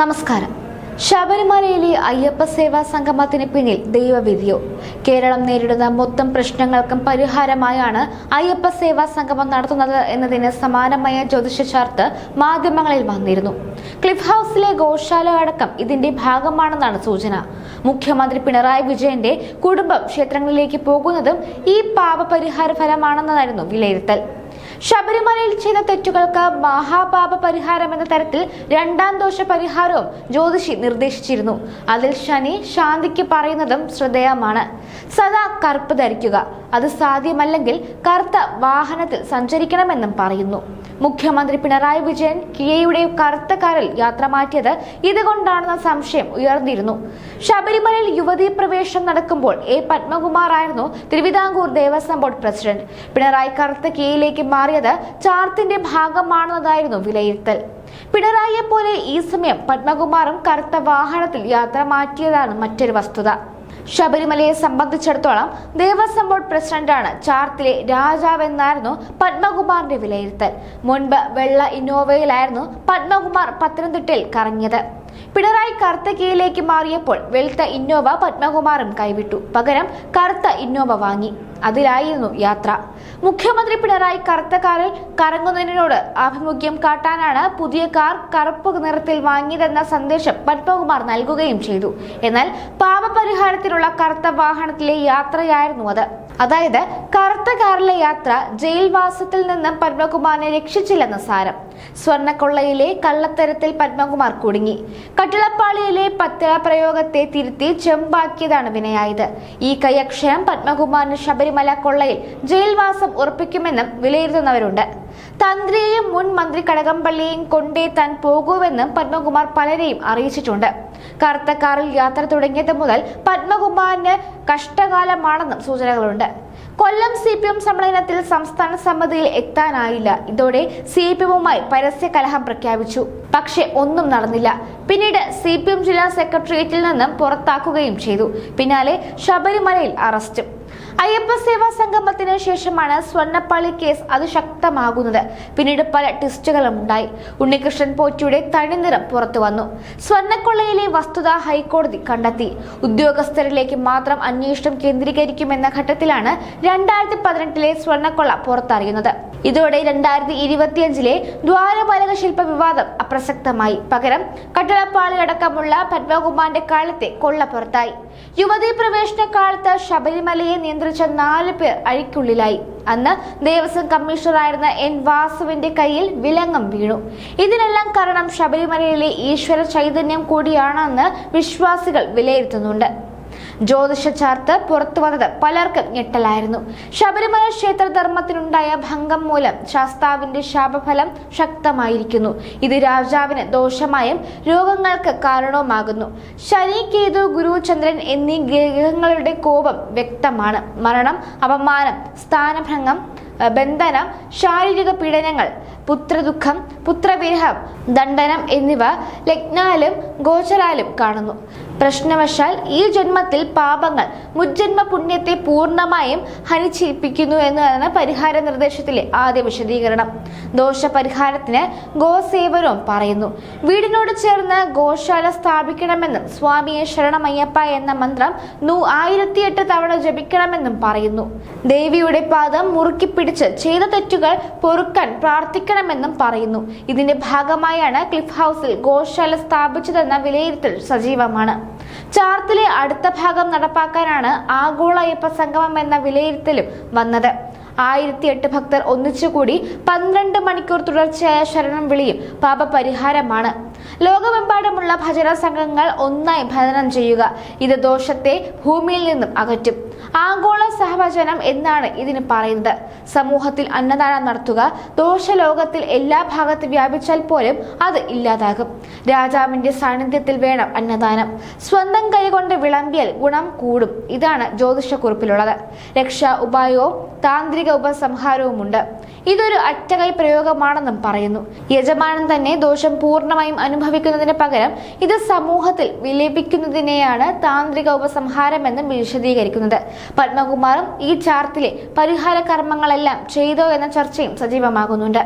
നമസ്കാരം. ശബരിമലയിലെ അയ്യപ്പ സേവാ സംഗമത്തിന് പിന്നിൽ ദൈവവിധിയോ. കേരളം നേരിടുന്ന മൊത്തം പ്രശ്നങ്ങൾക്കും പരിഹാരമായാണ് അയ്യപ്പ സേവാ സംഗമം നടത്തുന്നത് എന്നതിന് സമാനമായ ജ്യോതിഷ ചാർത്ത് മാധ്യമങ്ങളിൽ വന്നിരുന്നു. ക്ലിഫ് ഹൗസിലെ ഗോശാല അടക്കം ഇതിന്റെ ഭാഗമാണെന്നാണ് സൂചന. മുഖ്യമന്ത്രി പിണറായി വിജയന്റെ കുടുംബം ക്ഷേത്രങ്ങളിലേക്ക് പോകുന്നതും ഈ പാപപരിഹാര ഫലമാണെന്നായിരുന്നു വിലയിരുത്തൽ. ശബരിമലയിൽ ചെയ്ത തെറ്റുകൾക്ക് മഹാപാപ പരിഹാരം എന്ന തരത്തിൽ രണ്ടാം ദോഷ പരിഹാരവും ജ്യോതിഷി നിർദ്ദേശിച്ചിരുന്നു. അതിൽ ശനി ശാന്തിക്ക് പറയുന്നതും ശ്രദ്ധേയമാണ്. സദാ കറുപ്പ് ധരിക്കുക. അത് സാധ്യമല്ലെങ്കിൽ കറുത്ത വാഹനത്തിൽ സഞ്ചരിക്കണമെന്നും പറയുന്നു. മുഖ്യമന്ത്രി പിണറായി വിജയൻ കിയയുടെ കറുത്ത കാറിൽ യാത്ര മാറ്റിയത് ഇതുകൊണ്ടാണെന്ന സംശയം ഉയർന്നിരുന്നു. ശബരിമലയിൽ യുവതീ പ്രവേശനം നടക്കുമ്പോൾ എ പത്മകുമാർ ആയിരുന്നു തിരുവിതാംകൂർ ദേവസ്വം ബോർഡ് പ്രസിഡന്റ്. പിണറായി കറുത്ത കിയയിലേക്ക് മാറിയത് ചാർത്തിന്റെ ഭാഗമാണെന്നതായിരുന്നു വിലയിരുത്തൽ. പിണറായിയെ പോലെ ഈ സമയം പത്മകുമാറും കറുത്ത വാഹനത്തിൽ യാത്ര മാറ്റിയതാണ് മറ്റൊരു വസ്തുത. ശബരിമലയെ സംബന്ധിച്ചിടത്തോളം ദേവസ്വം ബോർഡ് പ്രസിഡന്റാണ് ചാർത്തിലെ രാജാവെന്നായിരുന്നു പത്മകുമാറിന്റെ വിലയിരുത്തൽ. മുൻപ് വെള്ള ഇന്നോവയിലായിരുന്നു പത്മകുമാർ പത്തനംതിട്ടയിൽ കറങ്ങിയത്. പിണറായി കറുത്ത കീഴിലേക്ക് മാറിയപ്പോൾ വെളുത്ത ഇന്നോവ പത്മകുമാറും കൈവിട്ടു. പകരം കറുത്ത ഇന്നോവ വാങ്ങി. അതിലായിരുന്നു യാത്ര. മുഖ്യമന്ത്രി പിണറായി കറുത്ത കാറിൽ കറങ്ങുന്നതിനോട് ആഭിമുഖ്യം കാട്ടാനാണ് പുതിയ കാർ കറുപ്പ് നിറത്തിൽ വാങ്ങിയതെന്ന സന്ദേശം പത്മകുമാർ നൽകുകയും ചെയ്തു. എന്നാൽ പാപപരിഹാരത്തിനുള്ള കറുത്ത വാഹനത്തിലെ യാത്രയായിരുന്നു അത്. അതായത് കറുത്ത കാറിലെ യാത്ര ജയിൽവാസത്തിൽ നിന്നും പത്മകുമാറിനെ രക്ഷിച്ചില്ലെന്ന് സാരം. സ്വർണക്കൊള്ളയിലെ കള്ളത്തരത്തിൽ പത്മകുമാർ കുടുങ്ങി. കട്ടിളപ്പാളിയിലെ പത്തിള പ്രയോഗത്തെ തിരുത്തി ചെമ്പാക്കിയതാണ് വിനയായത്. ഈ കൈയക്ഷരം പത്മകുമാറിന് ശബരിമല കൊള്ളയിൽ ജയിൽവാസം ഉറപ്പിക്കുമെന്നും വിലയിരുത്തുന്നവരുണ്ട്. തന്ത്രിയെയും മുൻ മന്ത്രി കടകംപള്ളിയെയും കൊണ്ടേ താൻ പോകുമെന്നും പത്മകുമാർ പലരെയും അറിയിച്ചിട്ടുണ്ട്. കറുത്ത കാറിൽ യാത്ര തുടങ്ങിയത് മുതൽ പത്മകുമാറിന് കഷ്ടകാലമാണെന്നും സൂചനകളുണ്ട്. കൊല്ലം സി പി എം സമ്മേളനത്തിൽ സംസ്ഥാന സമിതിയിൽ എത്താനായില്ല. ഇതോടെ സി പി എമ്മുമായി പരസ്യ കലഹം പ്രഖ്യാപിച്ചു. പക്ഷെ ഒന്നും നടന്നില്ല. പിന്നീട് സി പി എം ജില്ലാ സെക്രട്ടേറിയറ്റിൽ നിന്നും പുറത്താക്കുകയും ചെയ്തു. പിന്നാലെ ശബരിമലയിൽ അറസ്റ്റും. അയ്യപ്പ സേവാ സംഗമത്തിന് ശേഷമാണ് സ്വർണപ്പള്ളി കേസ് അതിശക്തമാകുന്നത് പിന്നീട് പല ട്വിസ്റ്റുകളും ഉണ്ടായി. ഉണ്ണികൃഷ്ണൻ പോറ്റിയുടെ തണിനിറം പുറത്തു വന്നു. സ്വർണക്കൊള്ളയിലെ വസ്തുത ഹൈക്കോടതി കണ്ടെത്തി. ഉദ്യോഗസ്ഥരിലേക്ക് മാത്രം അന്വേഷണം കേന്ദ്രീകരിക്കുമെന്ന ഘട്ടത്തിലാണ് രണ്ടായിരത്തി പതിനെട്ടിലെ സ്വർണക്കൊള്ള പുറത്തറിയുന്നത്. ഇതോടെ രണ്ടായിരത്തി ഇരുപത്തിയഞ്ചിലെ ദ്വാരപാലക ശില്പ വിവാദം അപ്രസക്തമായി. പകരം കട്ടളപ്പാളി അടക്കമുള്ള പത്മകുമാറിന്റെ കാലത്തെ കൊള്ള പുറത്തായി. യുവതീ പ്രവേശന കാലത്ത് ശബരിമലയെ നിയന്ത്രിച്ച നാല് പേർ അഴിക്കുള്ളിലായി. അന്ന് ദേവസ്വം കമ്മീഷണറായിരുന്ന എൻ വാസുവിന്റെ കയ്യിൽ വിലങ്ങം വീണു. ഇതിനെല്ലാം കാരണം ശബരിമലയിലെ ഈശ്വര ചൈതന്യം കൂടിയാണെന്ന് വിശ്വാസികൾ വിലയിരുത്തുന്നുണ്ട്. ജ്യോതിഷ ചാർത്ത് പുറത്തു വന്നത് പലർക്കും ഞെട്ടലായിരുന്നു. ശബരിമല ക്ഷേത്രധർമ്മത്തിനുണ്ടായ ഭംഗം മൂലം ശാസ്താവിന്റെ ശാപഫലം ശക്തമായിരിക്കുന്നു. ഇത് രാജാവിന് ദോഷമായും രോഗങ്ങൾക്ക് കാരണവുമാകുന്നു. ശനി കേതു ഗുരു ചന്ദ്രൻ എന്നീ ഗ്രഹങ്ങളുടെ കോപം വ്യക്തമാണ്. മരണം അപമാനം സ്ഥാനഭംഗം ബന്ധനം ശാരീരിക പീഡനങ്ങൾ പുത്രദുഃഖം പുത്രവിരഹം ദണ്ഡനം എന്നിവ ലഗ്നാലും ഗോചരാലും കാണുന്നു. പ്രശ്നവശാൽ ഈ ജന്മത്തിൽ പാപങ്ങൾ മുജ്ജന്മ പുണ്യത്തെ പൂർണമായും ഹനിച്ചിരിപ്പിക്കുന്നു എന്നതാണ് പരിഹാര നിർദ്ദേശത്തിലെ ആദ്യ വിശദീകരണം. ദോഷപരിഹാരത്തിന് ഗോസേവനവും പറയുന്നു വീടിനോട് ചേർന്ന് ഗോശാല സ്ഥാപിക്കണമെന്നും സ്വാമിയെ ശരണമയ്യപ്പ എന്ന മന്ത്രം നൂ ആയിരത്തിയെട്ട് തവണ ജപിക്കണമെന്നും പറയുന്നു. ദേവിയുടെ പാദം മുറുക്കി പിടിച്ച് ചെയ്ത തെറ്റുകൾ പൊറുക്കാൻ പ്രാർത്ഥിക്കണമെന്നും പറയുന്നു. ഇതിന്റെ ഭാഗമായാണ് ക്ലിഫ് ഹൗസിൽ ഗോശാല സ്ഥാപിച്ചതെന്ന വിലയിരുത്തൽ സജീവമാണ്. ചാർത്തിലെ അടുത്ത ഭാഗം നടപ്പാക്കാനാണ് ആഗോള അയ്യപ്പ സംഗമം എന്ന വിലയിരുത്തലും വന്നത്. ആയിരത്തി എട്ട് ഭക്തർ ഒന്നിച്ചുകൂടി പന്ത്രണ്ട് മണിക്കൂർ തുടർച്ചയായ ശരണം വിളിയും പാപപരിഹാരമാണ്. ലോകമെമ്പാടുമുള്ള ഭജന സംഘങ്ങൾ ഒന്നായി ഭജനം ചെയ്യുക. ഇത് ദോഷത്തെ ഭൂമിയിൽ നിന്നും അകറ്റും. ആഗോള സഹവചനം എന്നാണ് ഇതിന് പറയുന്നത്. സമൂഹത്തിൽ അന്നദാനം നടത്തുക ദോഷലോകത്തിൽ എല്ലാ ഭാഗത്ത് വ്യാപിച്ചാൽ പോലും അത് ഇല്ലാതാകും. രാജാവിന്റെ സാന്നിധ്യത്തിൽ വേണം അന്നദാനം. സ്വന്തം കൈകൊണ്ട് വിളമ്പിയാൽ ഗുണം കൂടും. ഇതാണ് ജ്യോതിഷക്കുറിപ്പിലുള്ളത്. രക്ഷാ ഉപായവും താന്ത്രിക ഉപസംഹാരവുമുണ്ട്. ഇതൊരു അറ്റകൈ പ്രയോഗമാണെന്നും പറയുന്നു. യജമാനൻ തന്നെ ദോഷം പൂർണമായും അനുഭവിക്കുന്നതിന് പകരം ഇത് സമൂഹത്തിൽ വിലപിക്കുന്നതിനെയാണ് താന്ത്രിക ഉപസംഹാരം ഉപസംഹാരമെന്നും വിശദീകരിക്കുന്നത്. പത്മകുമാറും ഈ ചാർത്തിലെ പരിഹാര കർമ്മങ്ങളെല്ലാം ചെയ്തോ എന്ന ചർച്ചയും സജീവമാകുന്നുണ്ട്